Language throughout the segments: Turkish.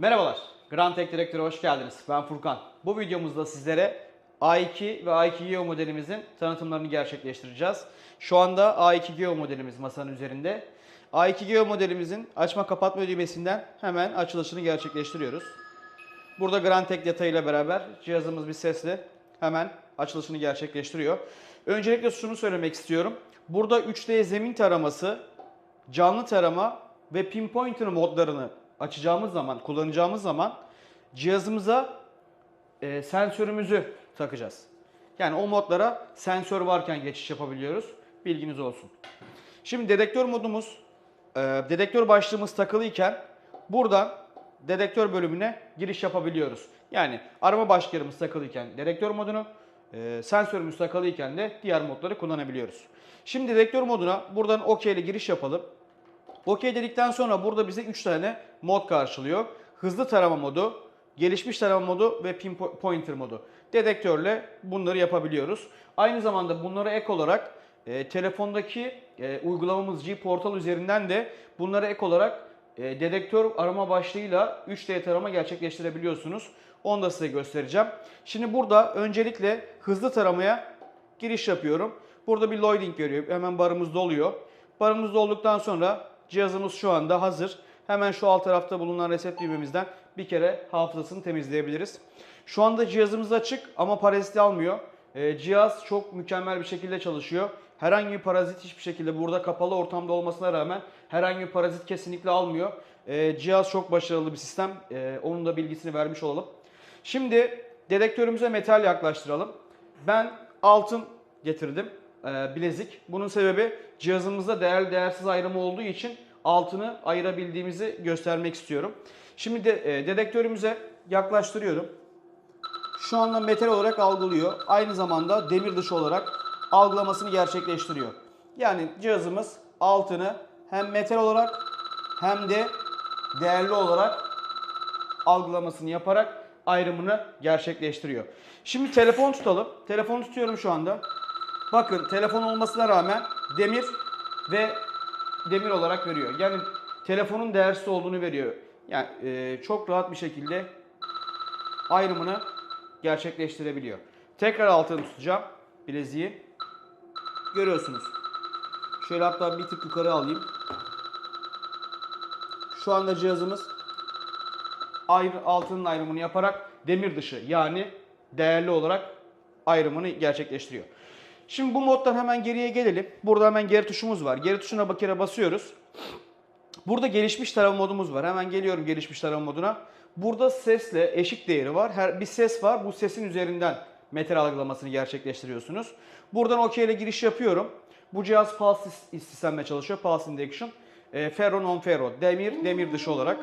Merhabalar, Grand Tech Direktörü hoş geldiniz. Ben Furkan. Bu videomuzda sizlere A2 ve A2 Geo modelimizin tanıtımlarını gerçekleştireceğiz. Şu anda A2 Geo modelimiz masanın üzerinde. A2 Geo modelimizin açma kapatma düğmesinden hemen açılışını gerçekleştiriyoruz. Burada Grand Tech detayıyla beraber cihazımız bir sesle hemen açılışını gerçekleştiriyor. Öncelikle şunu söylemek istiyorum. Burada 3D zemin taraması, canlı tarama ve pinpointer modlarını açacağımız zaman, kullanacağımız zaman cihazımıza e, sensörümüzü takacağız. Yani o modlara sensör varken geçiş yapabiliyoruz. Bilginiz olsun. Şimdi dedektör modumuz, e, dedektör başlığımız takılıyken buradan dedektör bölümüne giriş yapabiliyoruz. Yani arama başlıklarımız takılıyken dedektör modunu, e, sensörümüz takılıyken de diğer modları kullanabiliyoruz. Şimdi dedektör moduna buradan OK ile giriş yapalım. OK dedikten sonra burada bize 3 tane mod karşılıyor. Hızlı tarama modu, gelişmiş tarama modu ve pinpointer modu. Dedektörle bunları yapabiliyoruz. Aynı zamanda bunlara ek olarak e, telefondaki e, uygulamamız G-Portal üzerinden de bunlara ek olarak e, dedektör arama başlığıyla 3D tarama gerçekleştirebiliyorsunuz. Onu da size göstereceğim. Şimdi burada öncelikle hızlı taramaya giriş yapıyorum. Burada bir loading veriyor. Hemen barımız doluyor. Barımız dolduktan sonra cihazımız şu anda hazır. Hemen şu alt tarafta bulunan reset düğmemizden bir kere hafızasını temizleyebiliriz. Şu anda cihazımız açık ama parazit almıyor. Ee, cihaz çok mükemmel bir şekilde çalışıyor. Herhangi bir parazit hiçbir şekilde burada kapalı ortamda olmasına rağmen herhangi bir parazit kesinlikle almıyor. Ee, cihaz çok başarılı bir sistem. Ee, onun da bilgisini vermiş olalım. Şimdi dedektörümüze metal yaklaştıralım. Ben altın getirdim. E, bilezik. Bunun sebebi cihazımızda değerli değersiz ayrımı olduğu için altını ayırabildiğimizi göstermek istiyorum. Şimdi de, e, dedektörümüze yaklaştırıyorum. Şu anda metal olarak algılıyor. Aynı zamanda demir dışı olarak algılamasını gerçekleştiriyor. Yani cihazımız altını hem metal olarak hem de değerli olarak algılamasını yaparak ayrımını gerçekleştiriyor. Şimdi telefon tutalım. Telefonu tutuyorum şu anda. Bakın telefon olmasına rağmen demir ve demir olarak veriyor. Yani telefonun değersiz olduğunu veriyor. Yani e, çok rahat bir şekilde ayrımını gerçekleştirebiliyor. Tekrar altını tutacağım bileziği. Görüyorsunuz. Şöyle hatta bir tık yukarı alayım. Şu anda cihazımız ayrı, altının ayrımını yaparak demir dışı yani değerli olarak ayrımını gerçekleştiriyor. Şimdi bu moddan hemen geriye gelelim. Burada hemen geri tuşumuz var. Geri tuşuna bir basıyoruz. Burada gelişmiş tarama modumuz var. Hemen geliyorum gelişmiş tarama moduna. Burada sesle eşik değeri var. Her bir ses var. Bu sesin üzerinden metal algılamasını gerçekleştiriyorsunuz. Buradan OK ile giriş yapıyorum. Bu cihaz pulse sistemle çalışıyor. Pulse induction. E, ferro non ferro. Demir, demir dışı olarak.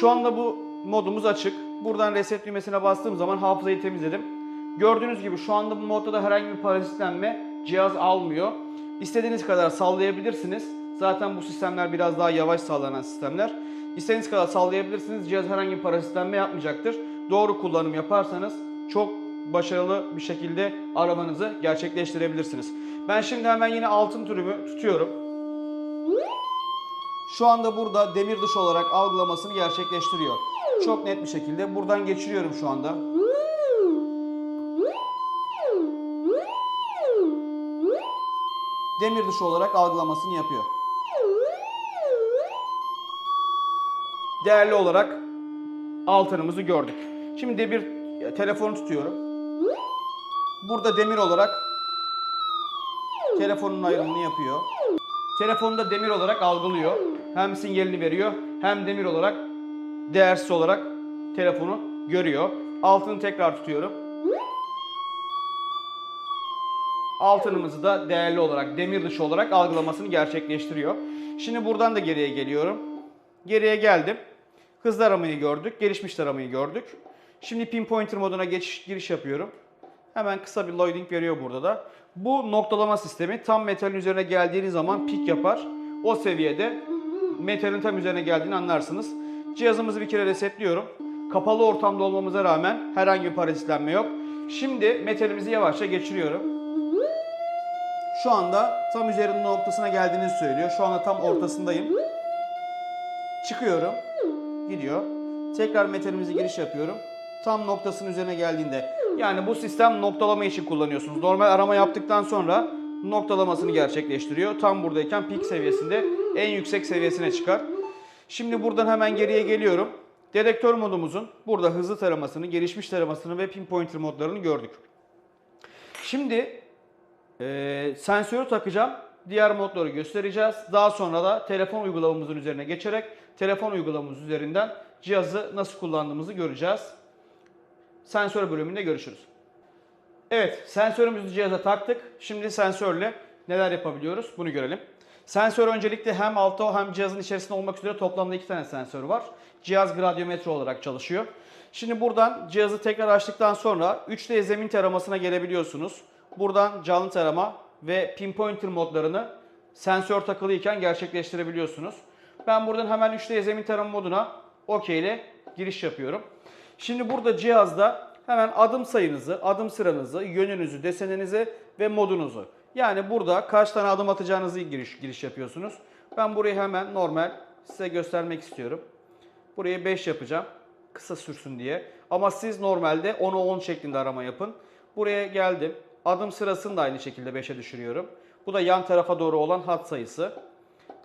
Şu anda bu modumuz açık. Buradan reset düğmesine bastığım zaman hafızayı temizledim. Gördüğünüz gibi şu anda bu modda da herhangi bir parazitlenme cihaz almıyor. İstediğiniz kadar sallayabilirsiniz. Zaten bu sistemler biraz daha yavaş sallanan sistemler. İstediğiniz kadar sallayabilirsiniz. Cihaz herhangi bir parazitlenme yapmayacaktır. Doğru kullanım yaparsanız çok başarılı bir şekilde aramanızı gerçekleştirebilirsiniz. Ben şimdi hemen yine altın türümü tutuyorum. Şu anda burada demir dışı olarak algılamasını gerçekleştiriyor. Çok net bir şekilde buradan geçiriyorum şu anda. Demir dışı olarak algılamasını yapıyor. Değerli olarak altınımızı gördük. Şimdi demir telefonu tutuyorum. Burada demir olarak telefonun ayrımını yapıyor. Telefonu da demir olarak algılıyor. Hem sinyalini veriyor hem demir olarak değersiz olarak telefonu görüyor. Altını tekrar tutuyorum. Altınımızı da değerli olarak, demir dışı olarak algılamasını gerçekleştiriyor. Şimdi buradan da geriye geliyorum. Geriye geldim. Hızlı aramayı gördük, gelişmiş aramayı gördük. Şimdi pinpointer moduna geçiş, giriş yapıyorum. Hemen kısa bir loading veriyor burada da. Bu noktalama sistemi tam metalin üzerine geldiğiniz zaman pik yapar. O seviyede metalin tam üzerine geldiğini anlarsınız. Cihazımızı bir kere resetliyorum. Kapalı ortamda olmamıza rağmen herhangi bir parazitlenme yok. Şimdi metalimizi yavaşça geçiriyorum. Şu anda tam üzerinin noktasına geldiğini söylüyor. Şu anda tam ortasındayım. Çıkıyorum. Gidiyor. Tekrar metalimizi giriş yapıyorum. Tam noktasının üzerine geldiğinde. Yani bu sistem noktalama için kullanıyorsunuz. Normal arama yaptıktan sonra noktalamasını gerçekleştiriyor. Tam buradayken pik seviyesinde en yüksek seviyesine çıkar. Şimdi buradan hemen geriye geliyorum. Dedektör modumuzun burada hızlı taramasını, gelişmiş taramasını ve pinpointer modlarını gördük. Şimdi e, sensörü takacağım. Diğer modları göstereceğiz. Daha sonra da telefon uygulamamızın üzerine geçerek telefon uygulamamız üzerinden cihazı nasıl kullandığımızı göreceğiz. Sensör bölümünde görüşürüz. Evet, sensörümüzü cihaza taktık. Şimdi sensörle neler yapabiliyoruz bunu görelim. Sensör öncelikle hem altta hem cihazın içerisinde olmak üzere toplamda iki tane sensör var. Cihaz gradyometre olarak çalışıyor. Şimdi buradan cihazı tekrar açtıktan sonra 3D zemin taramasına gelebiliyorsunuz. Buradan canlı tarama ve pinpointer modlarını sensör takılıyken gerçekleştirebiliyorsunuz. Ben buradan hemen 3D zemin tarama moduna OK ile giriş yapıyorum. Şimdi burada cihazda hemen adım sayınızı, adım sıranızı, yönünüzü, deseninizi ve modunuzu. Yani burada kaç tane adım atacağınızı giriş, giriş yapıyorsunuz. Ben burayı hemen normal size göstermek istiyorum. Buraya 5 yapacağım. Kısa sürsün diye. Ama siz normalde 10'a 10 şeklinde arama yapın. Buraya geldim. Adım sırasını da aynı şekilde 5'e düşürüyorum. Bu da yan tarafa doğru olan hat sayısı.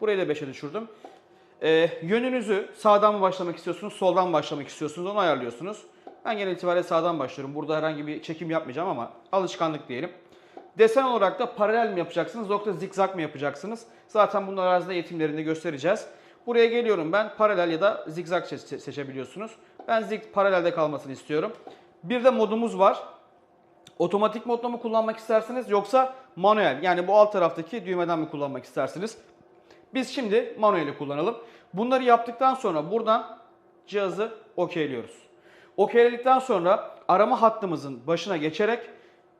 Burayı da 5'e düşürdüm. Ee, yönünüzü sağdan mı başlamak istiyorsunuz, soldan mı başlamak istiyorsunuz onu ayarlıyorsunuz. Ben genel itibariyle sağdan başlıyorum. Burada herhangi bir çekim yapmayacağım ama alışkanlık diyelim. Desen olarak da paralel mi yapacaksınız yoksa zikzak mı yapacaksınız? Zaten bunun arazide eğitimlerinde göstereceğiz. Buraya geliyorum ben paralel ya da zikzak seç- seçebiliyorsunuz. Ben zik paralelde kalmasını istiyorum. Bir de modumuz var. Otomatik modla mı kullanmak istersiniz yoksa manuel yani bu alt taraftaki düğmeden mi kullanmak istersiniz? Biz şimdi manueli kullanalım. Bunları yaptıktan sonra buradan cihazı okeyliyoruz. Okeyledikten sonra arama hattımızın başına geçerek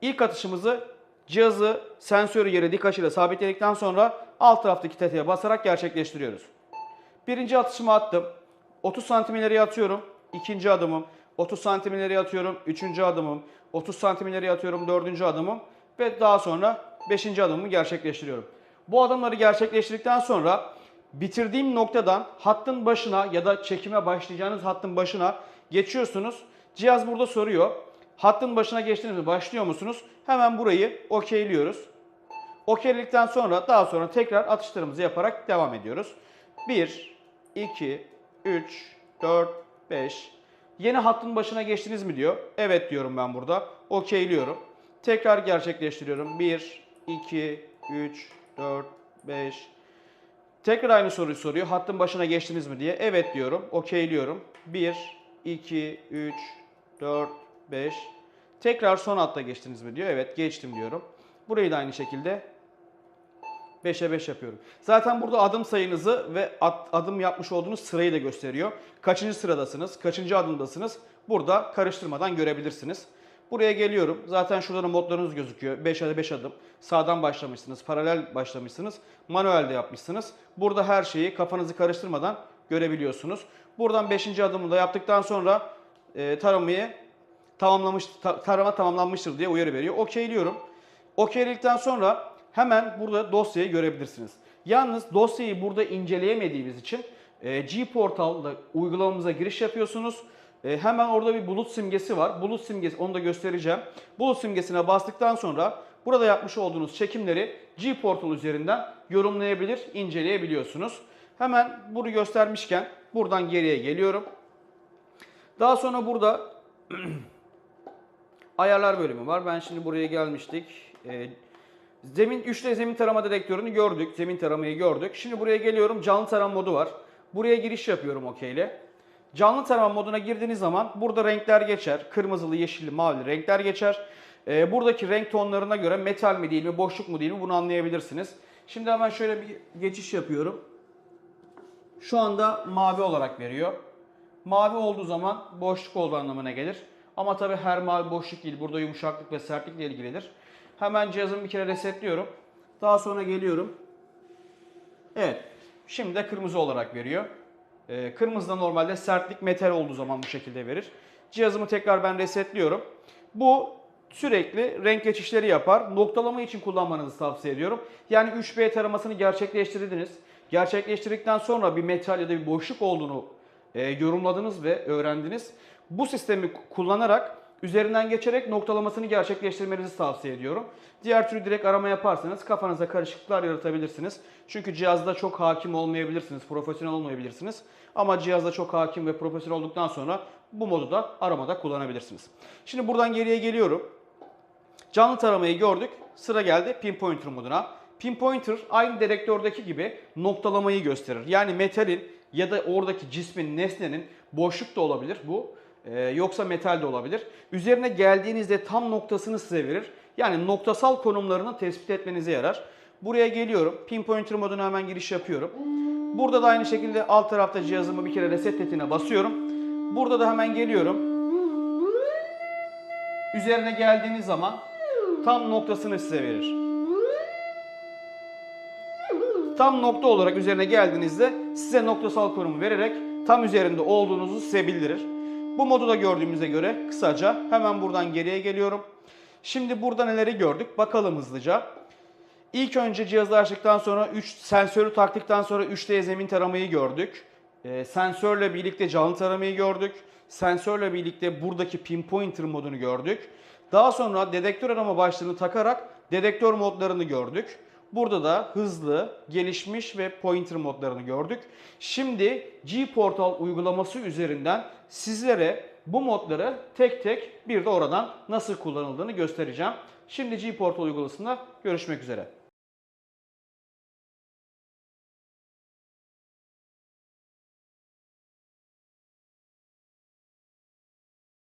ilk atışımızı cihazı sensörü yere dik açıyla sabitledikten sonra alt taraftaki tetiğe basarak gerçekleştiriyoruz. Birinci atışımı attım. 30 santim ileriye atıyorum. İkinci adımım. 30 santim ileriye atıyorum. Üçüncü adımım. 30 santim ileriye atıyorum. Dördüncü adımım. Ve daha sonra beşinci adımımı gerçekleştiriyorum. Bu adımları gerçekleştirdikten sonra bitirdiğim noktadan hattın başına ya da çekime başlayacağınız hattın başına geçiyorsunuz. Cihaz burada soruyor. Hattın başına geçtiniz mi? Başlıyor musunuz? Hemen burayı okeyliyoruz. Okeyledikten sonra daha sonra tekrar atışlarımızı yaparak devam ediyoruz. 1, 2, 3, 4, 5. Yeni hattın başına geçtiniz mi diyor. Evet diyorum ben burada. Okeyliyorum. Tekrar gerçekleştiriyorum. 1, 2, 3, 4, 5. Tekrar aynı soruyu soruyor. Hattın başına geçtiniz mi diye. Evet diyorum. Okeyliyorum. 1, 2, 3, 4, 5. Tekrar son hatta geçtiniz mi diyor. Evet geçtim diyorum. Burayı da aynı şekilde 5'e 5 yapıyorum. Zaten burada adım sayınızı ve adım yapmış olduğunuz sırayı da gösteriyor. Kaçıncı sıradasınız, kaçıncı adımdasınız burada karıştırmadan görebilirsiniz. Buraya geliyorum. Zaten şurada da modlarınız gözüküyor. 5 adım 5 adım. Sağdan başlamışsınız, paralel başlamışsınız, manuelde yapmışsınız. Burada her şeyi kafanızı karıştırmadan görebiliyorsunuz. Buradan 5. adımı da yaptıktan sonra e, taramayı tamamlamış ta- tarama tamamlanmıştır diye uyarı veriyor. Okeyliyorum. Okeyledikten sonra hemen burada dosyayı görebilirsiniz. Yalnız dosyayı burada inceleyemediğimiz için e, G-Portal'da uygulamamıza giriş yapıyorsunuz. E, hemen orada bir bulut simgesi var. Bulut simgesi onu da göstereceğim. Bulut simgesine bastıktan sonra burada yapmış olduğunuz çekimleri G-Portal üzerinden yorumlayabilir, inceleyebiliyorsunuz. Hemen bunu göstermişken buradan geriye geliyorum. Daha sonra burada ayarlar bölümü var. Ben şimdi buraya gelmiştik. Ee, zemin 3D zemin tarama dedektörünü gördük. Zemin taramayı gördük. Şimdi buraya geliyorum. Canlı tarama modu var. Buraya giriş yapıyorum OK ile. Canlı tarama moduna girdiğiniz zaman burada renkler geçer. Kırmızılı, yeşilli, mavili renkler geçer. Ee, buradaki renk tonlarına göre metal mi değil mi, boşluk mu değil mi bunu anlayabilirsiniz. Şimdi hemen şöyle bir geçiş yapıyorum. Şu anda mavi olarak veriyor. Mavi olduğu zaman boşluk olduğu anlamına gelir. Ama tabi her mavi boşluk değil. Burada yumuşaklık ve sertlikle ilgilidir. Hemen cihazımı bir kere resetliyorum. Daha sonra geliyorum. Evet. Şimdi de kırmızı olarak veriyor. Ee, kırmızı da normalde sertlik metal olduğu zaman bu şekilde verir. Cihazımı tekrar ben resetliyorum. Bu sürekli renk geçişleri yapar. Noktalama için kullanmanızı tavsiye ediyorum. Yani 3B taramasını gerçekleştirdiniz. Gerçekleştirdikten sonra bir metal ya da bir boşluk olduğunu e, yorumladınız ve öğrendiniz. Bu sistemi kullanarak üzerinden geçerek noktalamasını gerçekleştirmenizi tavsiye ediyorum. Diğer türlü direkt arama yaparsanız kafanıza karışıklıklar yaratabilirsiniz. Çünkü cihazda çok hakim olmayabilirsiniz, profesyonel olmayabilirsiniz. Ama cihazda çok hakim ve profesyonel olduktan sonra bu modu da aramada kullanabilirsiniz. Şimdi buradan geriye geliyorum. Canlı taramayı gördük. Sıra geldi pinpointer moduna. Pinpointer aynı detektördeki gibi noktalamayı gösterir. Yani metalin ya da oradaki cismin, nesnenin boşluk da olabilir bu. Ee, yoksa metal de olabilir. Üzerine geldiğinizde tam noktasını size verir. Yani noktasal konumlarını tespit etmenize yarar. Buraya geliyorum. Pinpointer moduna hemen giriş yapıyorum. Burada da aynı şekilde alt tarafta cihazımı bir kere reset tetine basıyorum. Burada da hemen geliyorum. Üzerine geldiğiniz zaman tam noktasını size verir. Tam nokta olarak üzerine geldiğinizde size noktasal konumu vererek tam üzerinde olduğunuzu size bildirir. Bu modu da gördüğümüze göre kısaca hemen buradan geriye geliyorum. Şimdi burada neleri gördük bakalım hızlıca. İlk önce cihazı açtıktan sonra 3 sensörü taktıktan sonra 3D zemin taramayı gördük. Ee, sensörle birlikte canlı taramayı gördük. Sensörle birlikte buradaki pinpointer modunu gördük. Daha sonra dedektör arama başlığını takarak dedektör modlarını gördük. Burada da hızlı, gelişmiş ve pointer modlarını gördük. Şimdi G-Portal uygulaması üzerinden sizlere bu modları tek tek bir de oradan nasıl kullanıldığını göstereceğim. Şimdi G-Portal uygulamasında görüşmek üzere.